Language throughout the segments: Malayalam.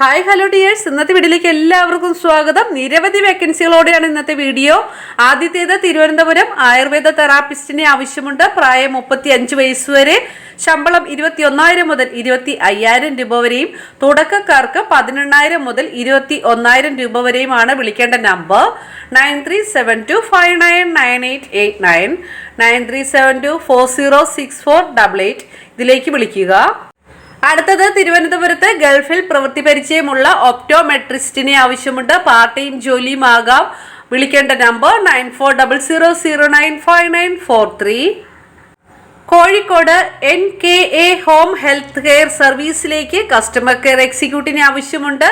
Hi hello dears. ഇന്നത്തെ വീഡിയോയിലേക്ക് എല്ലാവർക്കും സ്വാഗതം. നിരവധി വേക്കൻസികളോടെയാണ് ഇന്നത്തെ വീഡിയോ. ആദ്യത്തേത് തിരുവനന്തപുരം ആയുർവേദ തെറാപ്പിസ്റ്റിനെ ആവശ്യമുണ്ട്. പ്രായം മുപ്പത്തി അഞ്ച് വയസ്സ് വരെ. ശമ്പളം ഇരുപത്തി ഒന്നായിരം മുതൽ ഇരുപത്തി അയ്യായിരം രൂപ വരെയും. തുടക്കക്കാർക്ക് പതിനെണ്ണായിരം മുതൽ ഇരുപത്തി ഒന്നായിരം രൂപ വരെയുമാണ് വിളിക്കേണ്ട number. Nine three seven two five nine nine eight eight nine. Nine three seven two four zero six four double eight ഇതിലേക്ക് വിളിക്കുക. അടുത്തത് തിരുവനന്തപുരത്ത് ഗൾഫിൽ പ്രവൃത്തി പരിചയമുള്ള ഒപ്റ്റോമെട്രിസ്റ്റിനെ ആവശ്യമുണ്ട്. പാർട്ട് ടൈം ജോലിയും ആകാം. വിളിക്കേണ്ട number nine four double zero zero nine five nine four three. Kozhikode N K A home health care സർവീസിലേക്ക് customer care എക്സിക്യൂട്ടീവിന് ആവശ്യമുണ്ട്.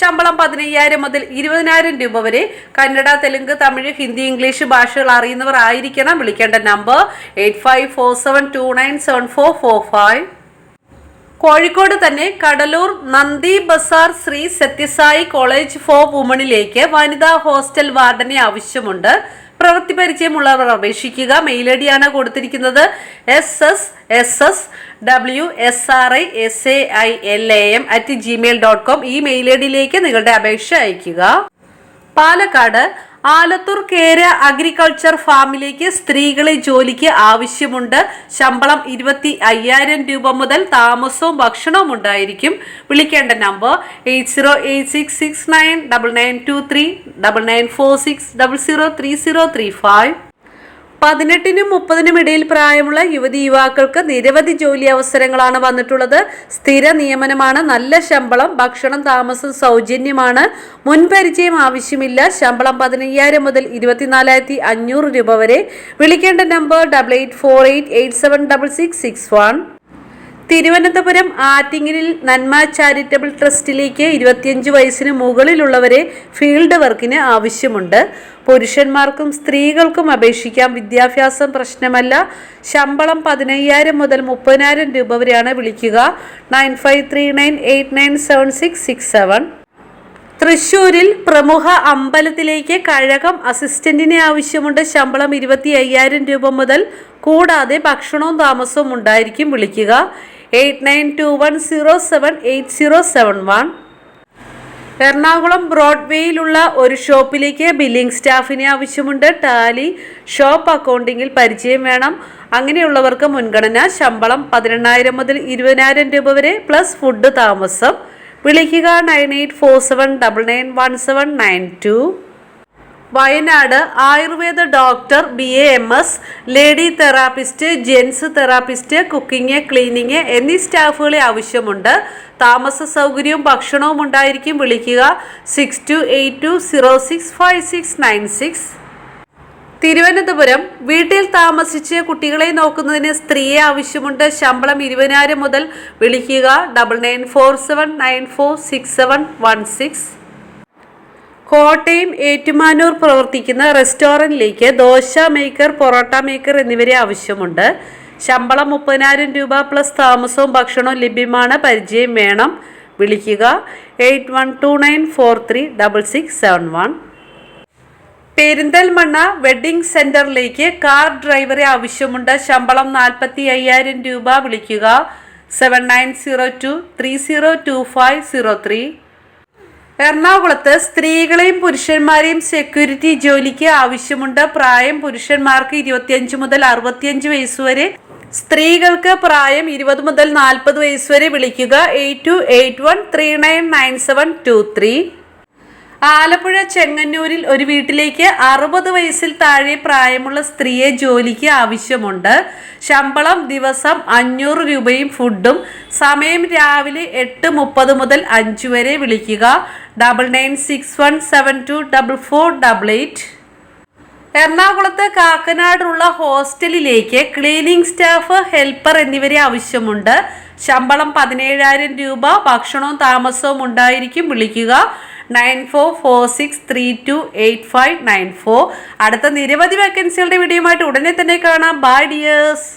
ശമ്പളം പതിനയ്യായിരം മുതൽ ഇരുപതിനായിരം രൂപ വരെ. കന്നഡ തെലുങ്ക് തമിഴ് ഹിന്ദി ഇംഗ്ലീഷ് ഭാഷകൾ അറിയുന്നവർ ആയിരിക്കണം. വിളിക്കേണ്ട number eight five four seven two nine seven four four five. Kozhikode തന്നെ കടലൂർ നന്ദി ബസാർ ശ്രീ സത്യസായി കോളേജ് ഫോർ വുമണിലേക്ക് വനിതാ ഹോസ്റ്റൽ വാർഡനെ ആവശ്യമുണ്ട്. പ്രവൃത്തി പരിചയമുള്ളവർ അപേക്ഷിക്കുക. മെയിൽ ഐ ഡിയാണ് കൊടുത്തിരിക്കുന്നത്. S S S S W S R I S A I L A M at Gmail dot com ഈ മെയിൽ ഐ ഡിയിലേക്ക് നിങ്ങളുടെ അപേക്ഷ അയയ്ക്കുക. പാലക്കാട് ആലത്തൂർ കേര അഗ്രികൾച്ചർ ഫാമിലേക്ക് സ്ത്രീകളെ ജോലിക്ക് ആവശ്യമുണ്ട്. ശമ്പളം ഇരുപത്തി അയ്യായിരം രൂപ മുതൽ താമസവും ഭക്ഷണവും ഉണ്ടായിരിക്കും. വിളിക്കേണ്ട number eight zero eight six six nine double nine two three double nine four six double zero three zero three five. പതിനെട്ടിനും മുപ്പതിനും ഇടയിൽ പ്രായമുള്ള യുവതി യുവാക്കൾക്ക് നിരവധി ജോലി അവസരങ്ങളാണ് വന്നിട്ടുള്ളത്. സ്ഥിര നിയമനമാണ് നല്ല ശമ്പളം ഭക്ഷണം താമസം സൗജന്യമാണ്. മുൻപരിചയം ആവശ്യമില്ല. ശമ്പളം പതിനയ്യായിരം മുതൽ ഇരുപത്തിനാലായിരത്തി അഞ്ഞൂറ് രൂപ വരെ. വിളിക്കേണ്ട number double eight four eight eight seven double six six one Thiruvananthapuram ആറ്റിങ്ങലിൽ നന്മ ചാരിറ്റബിൾ ട്രസ്റ്റിലേക്ക് ഇരുപത്തിയഞ്ച് വയസ്സിന് മുകളിലുള്ളവരെ ഫീൽഡ് വർക്കിന് ആവശ്യമുണ്ട്. പുരുഷന്മാർക്കും സ്ത്രീകൾക്കും അപേക്ഷിക്കാം. വിദ്യാഭ്യാസം പ്രശ്നമല്ല. ശമ്പളം പതിനയ്യായിരം മുതൽ മുപ്പതിനായിരം രൂപ വരെയാണ് വിളിക്കുക. Nine five three nine eight nine seven six six seven. തൃശൂരിൽ പ്രമുഖ അമ്പലത്തിലേക്ക് കഴകം അസിസ്റ്റന്റിനെ ആവശ്യമുണ്ട്. ശമ്പളം ഇരുപത്തി അയ്യായിരം രൂപ മുതൽ കൂടാതെ ഭക്ഷണവും താമസവും ഉണ്ടായിരിക്കും വിളിക്കുക. Eight nine two one zero seven eight zero seven one. Ernakulam ബ്രോഡ്വേയിലുള്ള ഒരു ഷോപ്പിലേക്ക് ബില്ലിംഗ് സ്റ്റാഫിനെ ആവശ്യമുണ്ട്. ടാലി ഷോപ്പ് അക്കൗണ്ടിങ്ങിൽ പരിചയം വേണം. അങ്ങനെയുള്ളവർക്ക് മുൻഗണന ശമ്പളം പതിനെണ്ണായിരം മുതൽ ഇരുപതിനായിരം രൂപ വരെ പ്ലസ് ഫുഡ് താമസം. വിളിക്കുക nine eight four seven double nine one seven nine two. Wayanad Ayurveda doctor B A M S lady therapist gents therapist cooking cleaning എന്നീ സ്റ്റാഫുകളെ ആവശ്യമുണ്ട്. താമസ സൗകര്യവും ഭക്ഷണവും ഉണ്ടായിരിക്കും. വിളിക്കുക six two eight two zero six five six nine six Thiruvananthapuram. വീട്ടിൽ താമസിച്ച് കുട്ടികളെ നോക്കുന്നതിന് സ്ത്രീയെ ആവശ്യമുണ്ട്. ശമ്പളം ഇരുപതിനായിരം മുതൽ വിളിക്കുക. Double nine four seven nine four six seven one six Kottayam Ettumanoor പ്രവർത്തിക്കുന്ന റെസ്റ്റോറന്റിലേക്ക് ദോശ മേക്കർ പൊറോട്ട മേക്കർ എന്നിവരെ ആവശ്യമുണ്ട്. ശമ്പളം മുപ്പതിനായിരം രൂപ പ്ലസ് താമസവും ഭക്ഷണവും ലഭ്യമാണ്. പരിചയം വേണം. വിളിക്കുക. Eight one two nine four three double six seven one. Perinthalmanna wedding സെന്ററിലേക്ക് കാർ ഡ്രൈവറെ ആവശ്യമുണ്ട്. ശമ്പളം നാൽപ്പത്തി അയ്യായിരം രൂപ. വിളിക്കുക. Seven nine zero two three zero two five zero three. എറണാകുളത്ത് സ്ത്രീകളെയും പുരുഷന്മാരെയും സെക്യൂരിറ്റി ജോലിക്ക് ആവശ്യമുണ്ട്. പ്രായം പുരുഷന്മാർക്ക് ഇരുപത്തിയഞ്ച് മുതൽ അറുപത്തിയഞ്ച് വയസ്സ് വരെ. സ്ത്രീകൾക്ക് പ്രായം ഇരുപത് മുതൽ നാൽപ്പത് വയസ്സ് വരെ വിളിക്കുക. Eight two eight one three nine nine seven two three. Alappuzha ചെങ്ങന്നൂരിൽ ഒരു വീട്ടിലേക്ക് അറുപത് വയസ്സിൽ താഴെ പ്രായമുള്ള സ്ത്രീയെ ജോലിക്ക് ആവശ്യമുണ്ട്. ശമ്പളം ദിവസം അഞ്ഞൂറ് രൂപയും ഫുഡും. സമയം രാവിലെ എട്ട് മുപ്പത് മുതൽ അഞ്ച് വരെ വിളിക്കുക. Double nine six one seven two double four double eight എറണാകുളത്ത് കാക്കനാടുള്ള ഹോസ്റ്റലിലേക്ക് ക്ലീനിങ് സ്റ്റാഫ് ഹെൽപ്പർ എന്നിവരെ ആവശ്യമുണ്ട്. ശമ്പളം പതിനേഴായിരം രൂപ ഭക്ഷണവും താമസവും ഉണ്ടായിരിക്കും. വിളിക്കുക nine four four six three two eight five nine four. അടുത്ത നിരവധി വേക്കൻസികളുടെ വീഡിയോയുമായിട്ട് ഉടനെ തന്നെ കാണാം. By dears